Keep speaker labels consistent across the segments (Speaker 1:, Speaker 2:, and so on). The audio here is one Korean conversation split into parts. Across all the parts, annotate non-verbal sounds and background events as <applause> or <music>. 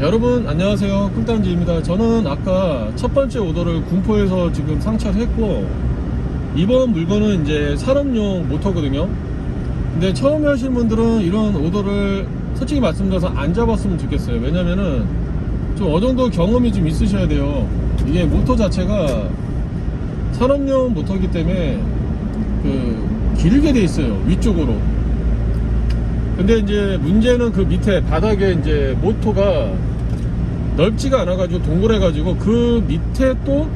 Speaker 1: 여러분 안녕하세요. 꿀단지입니다. 저는 아까 첫 번째 오더를 군포에서 지금 상차를 했고 이번 물건은 이제 산업용 모터거든요. 근데 처음에 하시는 분들은 이런 오더를 솔직히 말씀드려서 안 잡았으면 좋겠어요. 왜냐면은 좀 어느 정도 경험이 좀 있으셔야 돼요. 이게 모터 자체가 산업용 모터이기 때문에 그 길게 돼 있어요. 위쪽으로. 근데 이제 문제는 그 밑에 바닥에 이제 모터가 넓지가 않아가지고 동그래가지고 그 밑에 또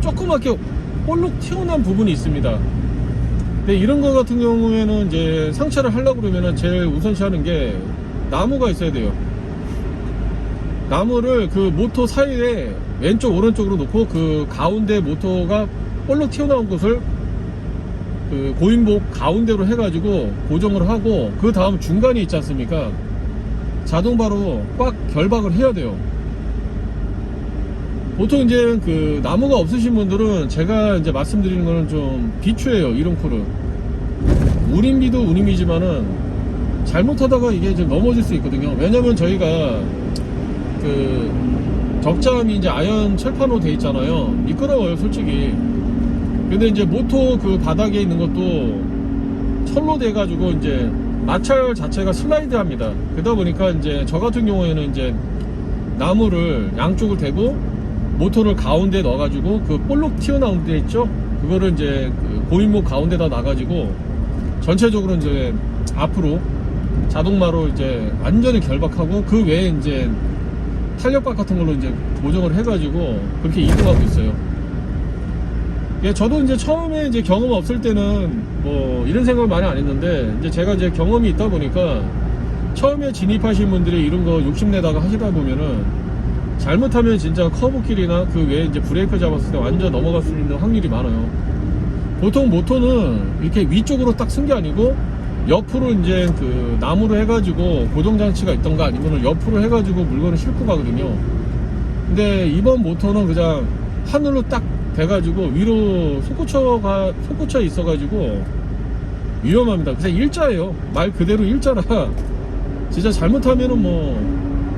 Speaker 1: 조그맣게 볼록 튀어나온 부분이 있습니다. 근데 이런 거 같은 경우에는 이제 상차를 하려고 그러면은 제일 우선시 하는 게 나무가 있어야 돼요. 나무를 그 모터 사이에 왼쪽 오른쪽으로 놓고 그 가운데 모터가 볼록 튀어나온 곳을 그 고인복 가운데로 해가지고 고정을 하고 그 다음 중간이 있지 않습니까? 자동바로 꽉 결박을 해야 돼요. 보통 이제 그 나무가 없으신 분들은 제가 이제 말씀드리는 거는 좀 비추해요 이런 코를 운임비도 운임이지만은 잘못하다가 이게 좀 넘어질 수 있거든요. 왜냐면 저희가 그 적자함이 이제 아연 철판으로 돼 있잖아요. 미끄러워요 솔직히. 근데 이제 모토 그 바닥에 있는 것도 철로 돼 가지고 이제 마찰 자체가 슬라이드 합니다. 그러다 보니까 이제 저 같은 경우에는 이제 나무를 양쪽을 대고 모터를 가운데 넣어가지고 그 볼록 튀어나온 데 있죠? 그거를 이제 그 고인목 가운데다 놔가지고 전체적으로 이제 앞으로 자동마로 이제 완전히 결박하고 그 외에 이제 탄력박 같은 걸로 이제 고정을 해가지고 그렇게 이동하고 있어요. 예, 저도 이제 처음에 이제 경험 없을 때는 뭐 이런 생각을 많이 안 했는데 이제 제가 이제 경험이 있다 보니까 처음에 진입하신 분들이 이런 거 욕심내다가 하시다 보면은 잘못하면 진짜 커브길이나 그 외에 이제 브레이크 잡았을 때 완전 넘어갈 수 있는 확률이 많아요. 보통 모터는 이렇게 위쪽으로 딱 쓴 게 아니고 옆으로 이제 그 나무로 해가지고 고정장치가 있던가 아니면 옆으로 해가지고 물건을 싣고 가거든요. 근데 이번 모터는 그냥 하늘로 딱 돼가지고 위로 솟구쳐가 솟구쳐 있어가지고 위험합니다. 그냥 일자예요. 말 그대로 일자라 <laughs> 진짜 잘못하면은 뭐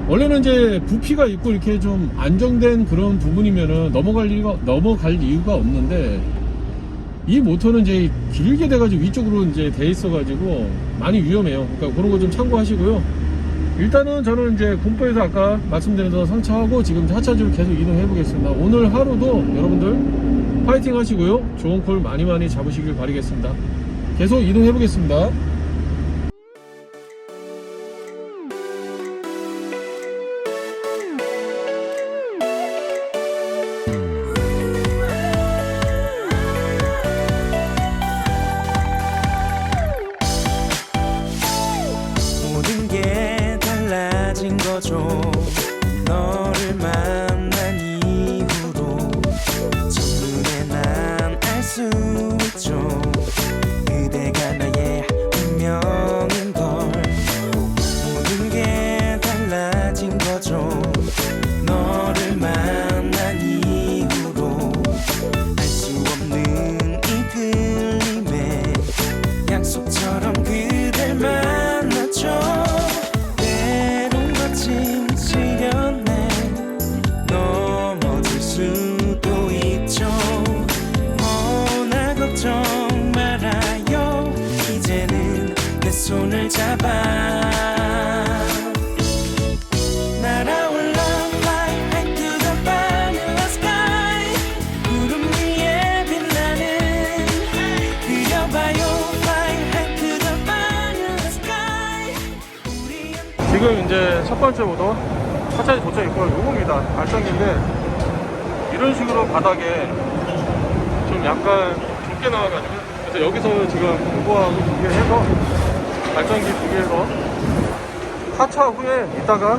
Speaker 1: 원래는 이제 부피가 있고 이렇게 좀 안정된 그런 부분이면은 넘어갈 이유가 넘어갈 이유가 없는데 이 모터는 이제 길게 돼가지고 위쪽으로 이제 돼 있어가지고 많이 위험해요. 그러니까 그런 거 좀 참고하시고요. 일단은 저는 이제 군포에서 아까 말씀드린 대로 상차하고 지금 하차지로 계속 이동해 보겠습니다. 오늘 하루도 여러분들 파이팅 하시고요. 좋은 콜 많이 많이 잡으시길 바라겠습니다. 계속 이동해 보겠습니다. 지금 이제 첫 번째 오더 차차지 도착했고요. 요겁니다. 발전기인데 이런 식으로 바닥에 좀 약간 좁게 나와가지고 그래서 여기서 지금 공부하고 두 개 해서 발전기 두 개 해서 하차 후에 이따가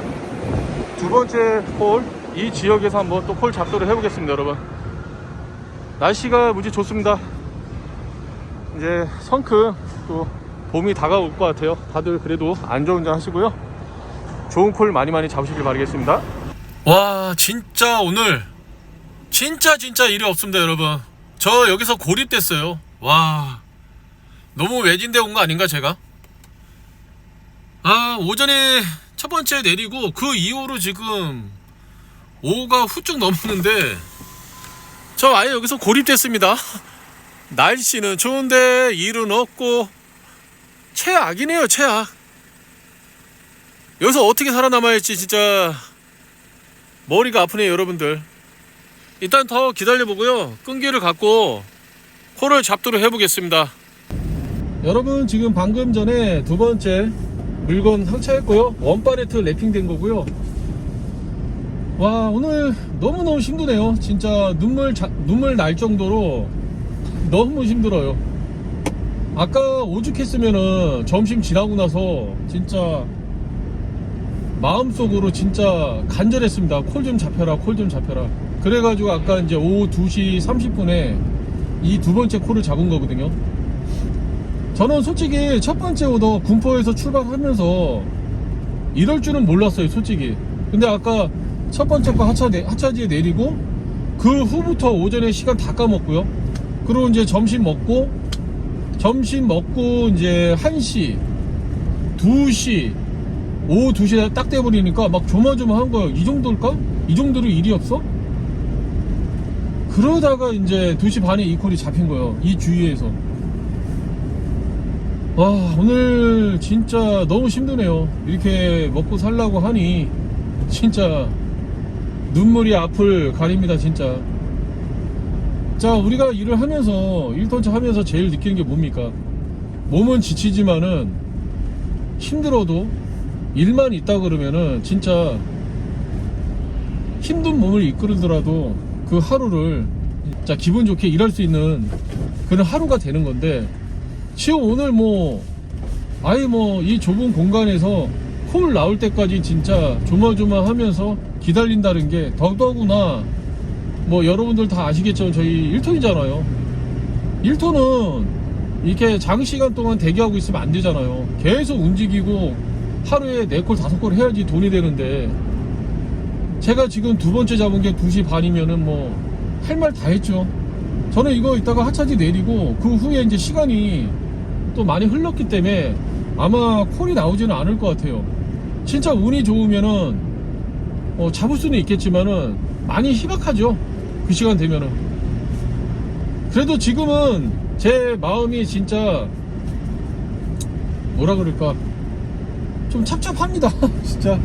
Speaker 1: 두 번째 홀 이 지역에서 한번 또콜 잡도록 해보겠습니다, 여러분. 날씨가 무지 좋습니다. 이제 성큼 또 봄이 다가올 것 같아요. 다들 그래도 안전운전 하시고요. 좋은 콜 많이 많이 잡으시길 바라겠습니다. 와 진짜 오늘 진짜 진짜 일이 없습니다 여러분. 저 여기서 고립됐어요. 와 너무 외진데 온 거 아닌가 제가? 아 오전에 첫 번째 내리고 그 이후로 지금 오후가 훌쩍 넘었는데 저 아예 여기서 고립됐습니다. 날씨는 좋은데 일은 없고 최악이네요 최악. 여기서 어떻게 살아남아야 할지 진짜 머리가 아프네요 여러분들. 일단 더 기다려보고요. 끈기를 갖고 코를 잡도록 해보겠습니다. 여러분 지금 방금 전에 두 번째 물건 상차했고요. 원파레트 랩핑된 거고요. 와 오늘 너무너무 힘드네요. 진짜 눈물 자- 눈물 날 정도로 너무 힘들어요. 아까 오죽했으면은 점심 지나고 나서 진짜 마음속으로 진짜 간절했습니다. 콜 좀 잡혀라, 콜 좀 잡혀라. 그래가지고 아까 이제 오후 2시 30분에 이 두 번째 콜을 잡은 거거든요. 저는 솔직히 첫 번째 오더 군포에서 출발하면서 이럴 줄은 몰랐어요, 솔직히. 근데 아까 첫 번째 거 하차, 내- 하차지에 내리고 그 후부터 오전에 시간 다 까먹고요. 그리고 이제 점심 먹고 점심 먹고 이제 1시, 2시, 오후 2시에 딱 돼버리니까 막 조마조마한 거예요. 이 정도일까? 이 정도로 일이 없어? 그러다가 이제 2시 반에 이 콜이 잡힌 거예요. 이 주위에서. 와, 오늘 진짜 너무 힘드네요. 이렇게 먹고 살라고 하니 진짜 눈물이 앞을 가립니다, 진짜. 자, 우리가 일을 하면서, 1톤차 하면서 제일 느끼는 게 뭡니까? 몸은 지치지만은 힘들어도 일만 있다 그러면은 진짜 힘든 몸을 이끌더라도 그 하루를 진짜 기분 좋게 일할 수 있는 그런 하루가 되는 건데 지금 오늘 뭐 아예 뭐 이 좁은 공간에서 콜 나올 때까지 진짜 조마조마하면서 기다린다는 게 더더구나 뭐 여러분들 다 아시겠지만 저희 1톤이잖아요. 1톤은 이렇게 장시간 동안 대기하고 있으면 안 되잖아요. 계속 움직이고 하루에 4콜 5콜 해야지 돈이 되는데 제가 지금 두 번째 잡은 게 2시 반이면은 뭐 할 말 다 했죠 저는 이거 이따가 하차지 내리고 그 후에 이제 시간이 또 많이 흘렀기 때문에 아마 콜이 나오지는 않을 것 같아요. 진짜 운이 좋으면은 어, 잡을 수는 있겠지만은 많이 희박하죠. 그 시간 되면은. 그래도 지금은 제 마음이 진짜 뭐라 그럴까 좀 찹찹합니다. <laughs> 진짜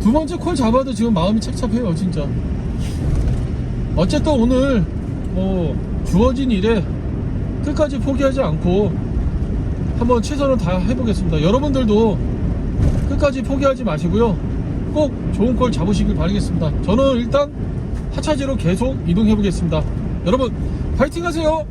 Speaker 1: 두 번째 콜 잡아도 지금 마음이 찹찹해요. 진짜. 어쨌든 오늘 뭐 주어진 일에 끝까지 포기하지 않고 한번 최선을 다 해보겠습니다. 여러분들도 끝까지 포기하지 마시고요. 꼭 좋은 걸 잡으시길 바라겠습니다. 저는 일단 하차지로 계속 이동해 보겠습니다. 여러분 파이팅 하세요.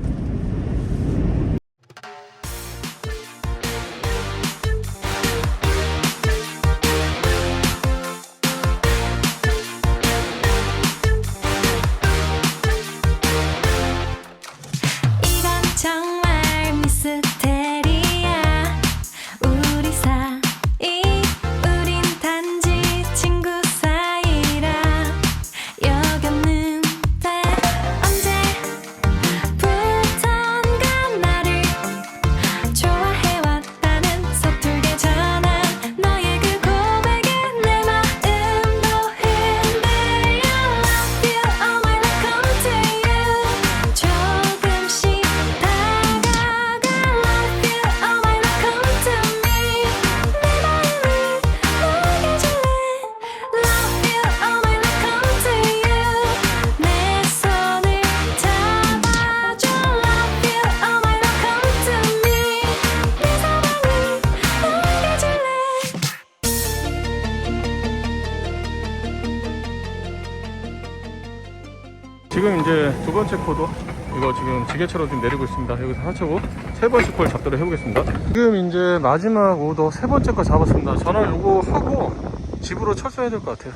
Speaker 1: 이거 지금 내리고 있습니다. 여기서 하차고 세 번째 콜 잡도록 해보겠습니다. 지금 이제 마지막 오더 세 번째 거 잡았습니다. 저는 이거 하고 집으로 철수해야 될 것 같아요.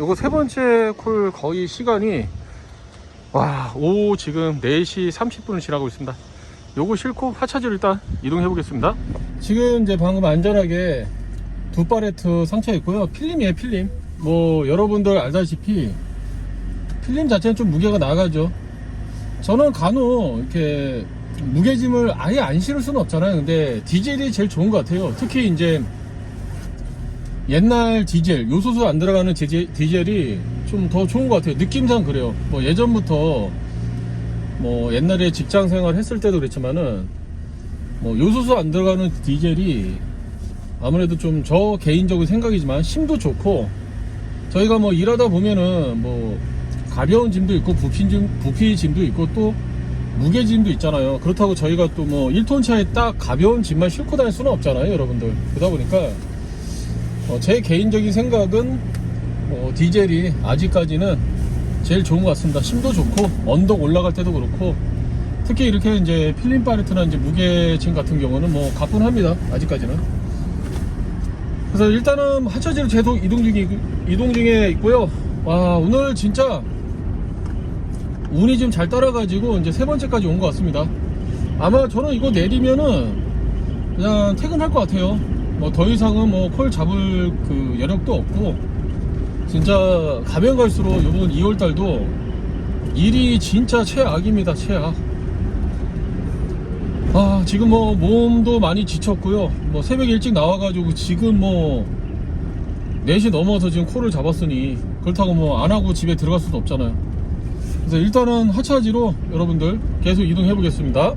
Speaker 1: 요거 세 번째 콜 거의 시간이 와, 오후 지금 4시 30분을 지나고 있습니다. 요거 싣고 하차지로 일단 이동해 보겠습니다. 지금 이제 방금 안전하게 두 파레트 상차했고요. 필름이에요, 필름. 뭐 여러분들 알다시피 필름 자체는 좀 무게가 나가죠. 저는 간혹 이렇게 무게짐을 아예 안 실을 수는 없잖아요. 근데 디젤이 제일 좋은 것 같아요. 특히 이제 옛날 디젤 요소수 안 들어가는 디젤, 디젤이 좀 더 좋은 것 같아요 느낌상 그래요 뭐 예전부터 뭐 옛날에 직장 생활 했을 때도 그랬지만은 뭐 요소수 안 들어가는 디젤이 아무래도 좀 저 개인적인 생각이지만 힘도 좋고 저희가 뭐 일하다 보면은 뭐 가벼운 짐도 있고 부피 짐 부피 짐도 있고 또 무게 짐도 있잖아요 그렇다고 저희가 또 뭐 1톤 차에 딱 가벼운 짐만 싣고 다닐 수는 없잖아요 여러분들 그러다 보니까 어, 제 개인적인 생각은 어, 디젤이 아직까지는 제일 좋은 것 같습니다. 힘도 좋고 언덕 올라갈 때도 그렇고 특히 이렇게 이제 필름 파레트나 이제 무게짐 같은 경우는 뭐 가뿐합니다. 아직까지는. 그래서 일단은 하차지로 제도 이동 중에 이동 중에 있고요. 와 오늘 진짜 운이 좀 잘 따라가지고 이제 세 번째까지 온 것 같습니다. 아마 저는 이거 내리면은 그냥 퇴근할 것 같아요. 뭐 더 이상은 뭐 콜 잡을 그 여력도 없고 진짜 가면 갈수록 이번 2월 달도 일이 진짜 최악입니다. 최악. 아 지금 뭐 몸도 많이 지쳤고요. 뭐 새벽 일찍 나와가지고 지금 뭐 4시 넘어서 지금 콜을 잡았으니 그렇다고 뭐 안 하고 집에 들어갈 수도 없잖아요. 그래서 일단은 하차지로 여러분들 계속 이동해 보겠습니다.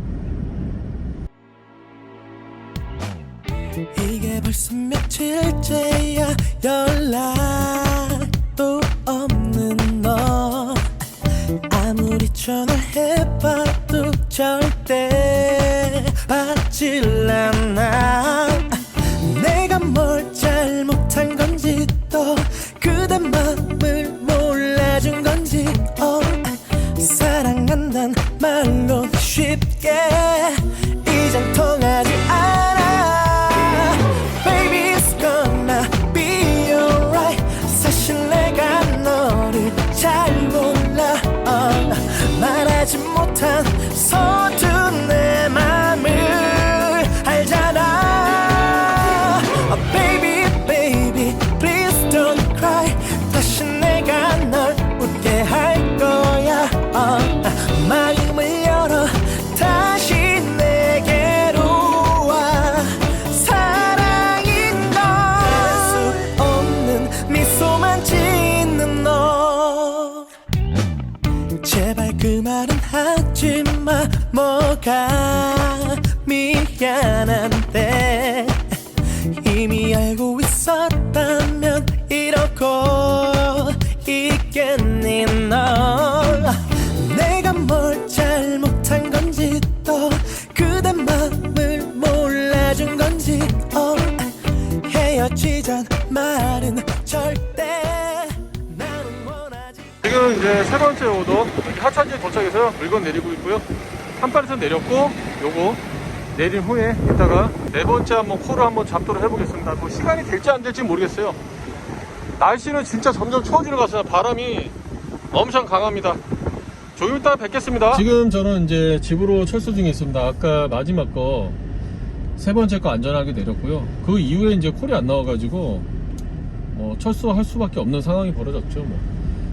Speaker 2: 이게 벌써 며칠째야 연락도 없는 너 아무리 전화 있겠니 너 내가 뭘 잘못한 건지 또 그대 맘을 몰라준 건지 어, 헤어지잔 말은 절대 나는 원하지
Speaker 1: 지금 이제 세 번째 오더 하차지에 도착해서 물건 내리고 있고요. 한 발에서 내렸고 요거 내린 후에 이따가 네 번째 한번 콜을 한번 잡도록 해보겠습니다. 뭐 시간이 될지 안 될지 모르겠어요. 날씨는 진짜 점점 추워지는 것 같습니다. 바람이 엄청 강합니다. 좀 이따 뵙겠습니다. 지금 저는 이제 집으로 철수 중에 있습니다. 아까 마지막 거 세 번째 거 안전하게 내렸고요. 그 이후에 이제 콜이 안 나와가지고 뭐 철수할 수밖에 없는 상황이 벌어졌죠. 뭐.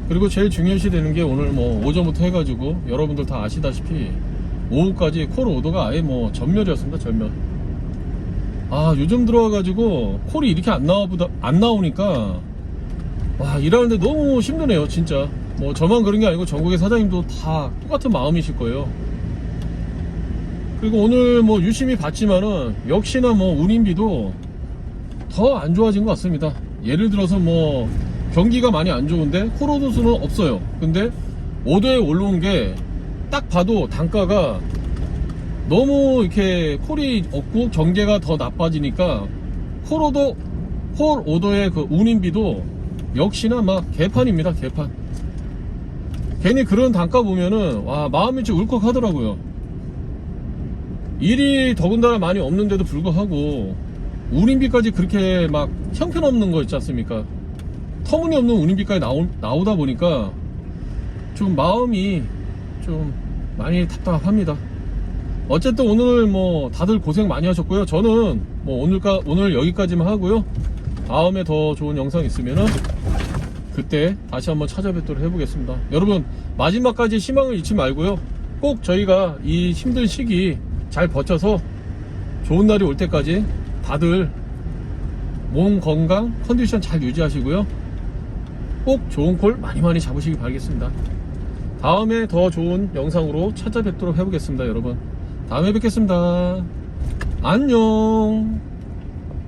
Speaker 1: 그리고 제일 중요시 되는 게 오늘 뭐 오전부터 해가지고 여러분들 다 아시다시피 오후까지 콜 오더가 아예 뭐 전멸이었습니다. 전멸. 아 요즘 들어와가지고 콜이 이렇게 안 나와 보다 안 나오니까 와 일하는데 너무 힘드네요 진짜. 뭐 저만 그런 게 아니고 전국의 사장님도 다 똑같은 마음이실 거예요. 그리고 오늘 뭐 유심히 봤지만은 역시나 뭐 운임비도 더 안 좋아진 것 같습니다. 예를 들어서 뭐 경기가 많이 안 좋은데 콜오드 수는 없어요. 근데 오더에 올라온 게 딱 봐도 단가가 너무 이렇게 콜이 없고 경계가 더 나빠지니까 콜오더 콜 오더의 그 운임비도 역시나 막 개판입니다 개판 괜히 그런 단가 보면은 와 마음이 좀 울컥하더라고요 일이 더군다나 많이 없는데도 불구하고 운임비까지 그렇게 막 형편없는 거 있지 않습니까 터무니없는 운임비까지 나오, 나오다 보니까 좀 마음이 좀 많이 답답합니다 어쨌든 오늘 뭐 다들 고생 많이 하셨고요. 저는 뭐 오늘까 오늘 여기까지만 하고요. 다음에 더 좋은 영상 있으면은 그때 다시 한번 찾아뵙도록 해보겠습니다. 여러분 마지막까지 희망을 잃지 말고요. 꼭 저희가 이 힘든 시기 잘 버텨서 좋은 날이 올 때까지 다들 몸 건강 컨디션 잘 유지하시고요. 꼭 좋은 콜 많이 많이 잡으시기 바라겠습니다. 다음에 더 좋은 영상으로 찾아뵙도록 해보겠습니다 여러분. 다음에 뵙겠습니다. 안녕